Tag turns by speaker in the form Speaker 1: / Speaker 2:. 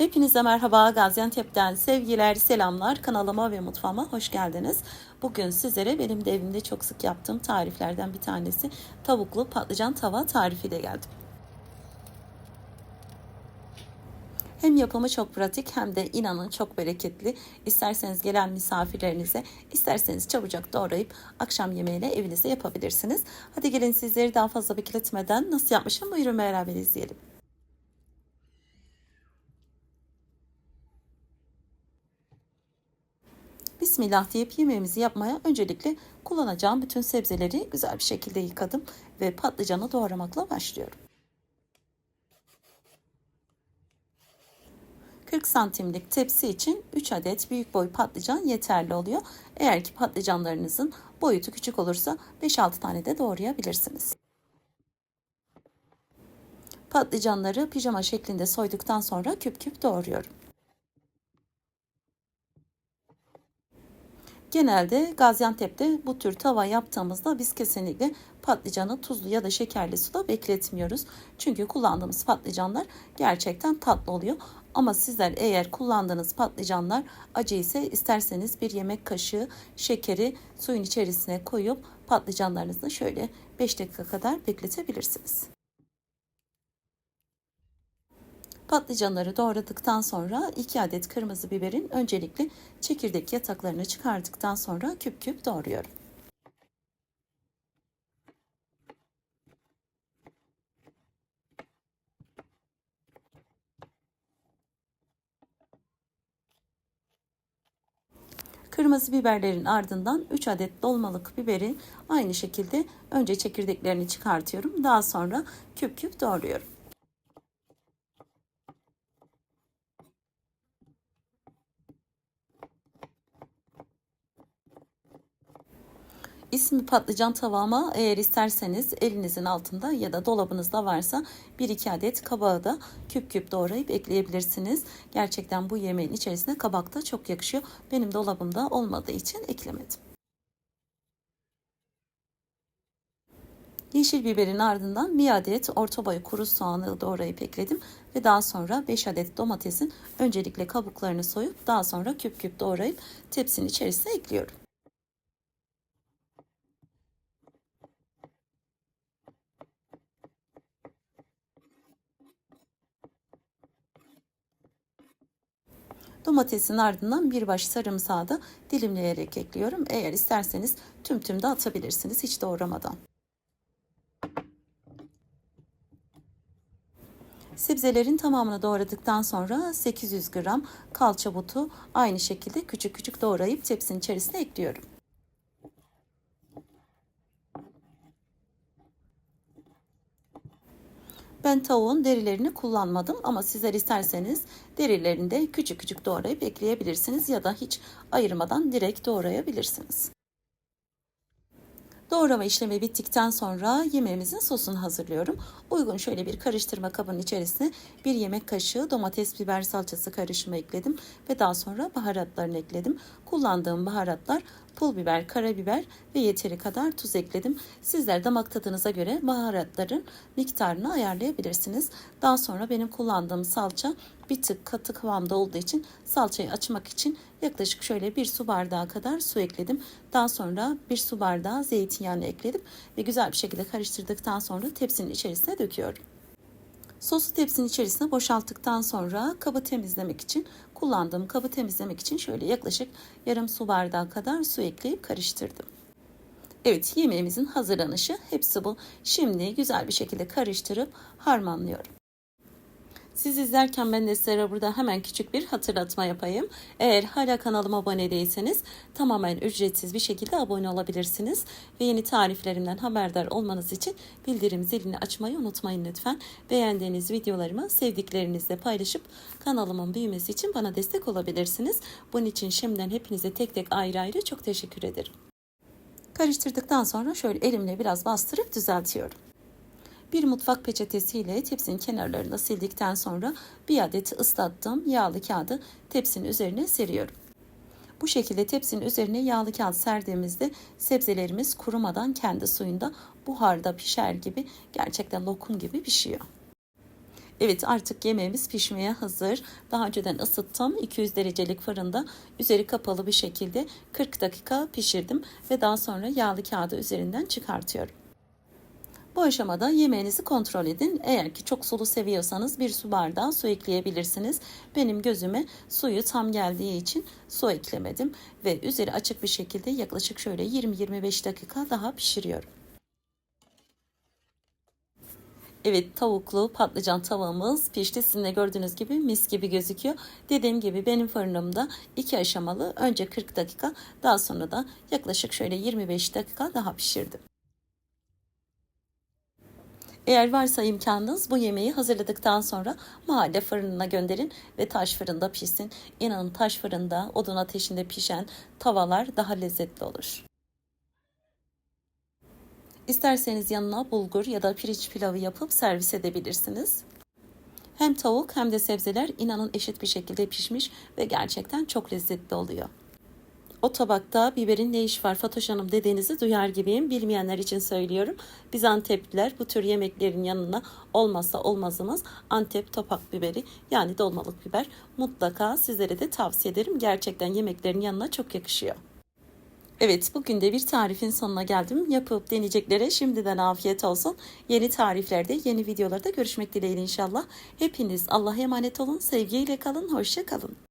Speaker 1: Hepinize merhaba Gaziantep'ten sevgiler, selamlar. Kanalıma ve mutfağıma hoş geldiniz. Bugün sizlere benim de evimde çok sık yaptığım tariflerden bir tanesi tavuklu patlıcan tava tarifiyle geldim. Hem yapımı çok pratik hem de inanın çok bereketli. İsterseniz gelen misafirlerinize, isterseniz çabucak doğrayıp akşam yemeğine evinizde yapabilirsiniz. Hadi gelin sizleri daha fazla bekletmeden nasıl yapmışım buyurun beraber izleyelim. Bismillah deyip yemeğimizi yapmaya öncelikle kullanacağım bütün sebzeleri güzel bir şekilde yıkadım ve patlıcanı doğramakla başlıyorum. 40 santimlik tepsi için 3 adet büyük boy patlıcan yeterli oluyor. Eğer ki patlıcanlarınızın boyutu küçük olursa 5-6 tane de doğrayabilirsiniz. Patlıcanları pijama şeklinde soyduktan sonra küp küp doğruyorum. Genelde Gaziantep'te bu tür tava yaptığımızda biz kesinlikle patlıcanı tuzlu ya da şekerli suda bekletmiyoruz. Çünkü kullandığımız patlıcanlar gerçekten tatlı oluyor. Ama sizler eğer kullandığınız patlıcanlar acı ise isterseniz bir yemek kaşığı şekeri suyun içerisine koyup patlıcanlarınızı şöyle 5 dakika kadar bekletebilirsiniz. Patlıcanları doğradıktan sonra 2 adet kırmızı biberin öncelikle çekirdek yataklarını çıkardıktan sonra küp küp doğruyorum. Kırmızı biberlerin ardından 3 adet dolmalık biberi aynı şekilde önce çekirdeklerini çıkartıyorum. Daha sonra küp küp doğruyorum. İsmi patlıcan tavama eğer isterseniz elinizin altında ya da dolabınızda varsa 1-2 adet kabağı da küp küp doğrayıp ekleyebilirsiniz. Gerçekten bu yemeğin içerisine kabak da çok yakışıyor. Benim dolabımda olmadığı için eklemedim. Yeşil biberin ardından bir adet orta boy kuru soğanı doğrayıp ekledim ve daha sonra 5 adet domatesin öncelikle kabuklarını soyup daha sonra küp küp doğrayıp tepsinin içerisine ekliyorum. Domatesin ardından bir baş sarımsağı da dilimleyerek ekliyorum. Eğer isterseniz tüm tüm de atabilirsiniz hiç doğramadan. Sebzelerin tamamını doğradıktan sonra 800 gram kalça butu aynı şekilde küçük küçük doğrayıp tepsinin içerisine ekliyorum. Ben tavuğun derilerini kullanmadım ama sizler isterseniz derilerini de küçük küçük doğrayıp ekleyebilirsiniz ya da hiç ayırmadan direkt doğrayabilirsiniz. Doğrama işlemi bittikten sonra yemeğimizin sosunu hazırlıyorum. Uygun şöyle bir karıştırma kabının içerisine bir yemek kaşığı domates biber salçası karışımı ekledim ve daha sonra baharatlarını ekledim. Kullandığım baharatlar pul biber, karabiber ve yeteri kadar tuz ekledim. Sizler damak tadınıza göre baharatların miktarını ayarlayabilirsiniz. Daha sonra benim kullandığım salça bir tık katı kıvamda olduğu için salçayı açmak için yaklaşık şöyle bir su bardağı kadar su ekledim. Daha sonra bir su bardağı zeytinyağını ekledim ve güzel bir şekilde karıştırdıktan sonra tepsinin içerisine döküyorum. Sosu tepsinin içerisine boşalttıktan sonra kabı temizlemek için kullandığım kabı temizlemek için şöyle yaklaşık yarım su bardağı kadar su ekleyip karıştırdım. Evet yemeğimizin hazırlanışı hepsi bu. Şimdi güzel bir şekilde karıştırıp harmanlıyorum. Siz izlerken ben de size burada hemen küçük bir hatırlatma yapayım. Eğer hala kanalıma abone değilseniz tamamen ücretsiz bir şekilde abone olabilirsiniz. Ve yeni tariflerimden haberdar olmanız için bildirim zilini açmayı unutmayın lütfen. Beğendiğiniz videolarımı sevdiklerinizle paylaşıp kanalımın büyümesi için bana destek olabilirsiniz. Bunun için şimdiden hepinize tek tek ayrı ayrı çok teşekkür ederim. Karıştırdıktan sonra şöyle elimle biraz bastırıp düzeltiyorum. Bir mutfak peçetesiyle tepsinin kenarlarını sildikten sonra bir adet ıslattığım yağlı kağıdı tepsinin üzerine seriyorum. Bu şekilde tepsinin üzerine yağlı kağıt serdiğimizde sebzelerimiz kurumadan kendi suyunda buharda pişer gibi gerçekten lokum gibi pişiyor. Evet artık yemeğimiz pişmeye hazır. Daha önceden ısıttım. 200 derecelik fırında üzeri kapalı bir şekilde 40 dakika pişirdim ve daha sonra yağlı kağıdı üzerinden çıkartıyorum. Bu aşamada yemeğinizi kontrol edin. Eğer ki çok sulu seviyorsanız bir su bardağı su ekleyebilirsiniz. Benim gözüme suyu tam geldiği için su eklemedim ve üzeri açık bir şekilde yaklaşık şöyle 20-25 dakika daha pişiriyorum. Evet tavuklu patlıcan tavamız pişti. Sizin de gördüğünüz gibi mis gibi gözüküyor. Dediğim gibi benim fırınımda iki aşamalı. Önce 40 dakika daha sonra da yaklaşık şöyle 25 dakika daha pişirdim. Eğer varsa imkanınız bu yemeği hazırladıktan sonra mahalle fırınına gönderin ve taş fırında pişsin. İnanın taş fırında odun ateşinde pişen tavalar daha lezzetli olur. İsterseniz yanına bulgur ya da pirinç pilavı yapıp servis edebilirsiniz. Hem tavuk hem de sebzeler inanın eşit bir şekilde pişmiş ve gerçekten çok lezzetli oluyor. O tabakta biberin ne iş var Fatoş Hanım dediğinizi duyar gibiyim. Bilmeyenler için söylüyorum. Biz Antepliler bu tür yemeklerin yanına olmazsa olmazımız Antep topak biberi yani dolmalık biber. Mutlaka sizlere de tavsiye ederim. Gerçekten yemeklerin yanına çok yakışıyor. Evet bugün de bir tarifin sonuna geldim. Yapıp deneyeceklere şimdiden afiyet olsun. Yeni tariflerde, yeni videolarda görüşmek dileğiyle inşallah. Hepiniz Allah'a emanet olun. Sevgiyle kalın, hoşça kalın.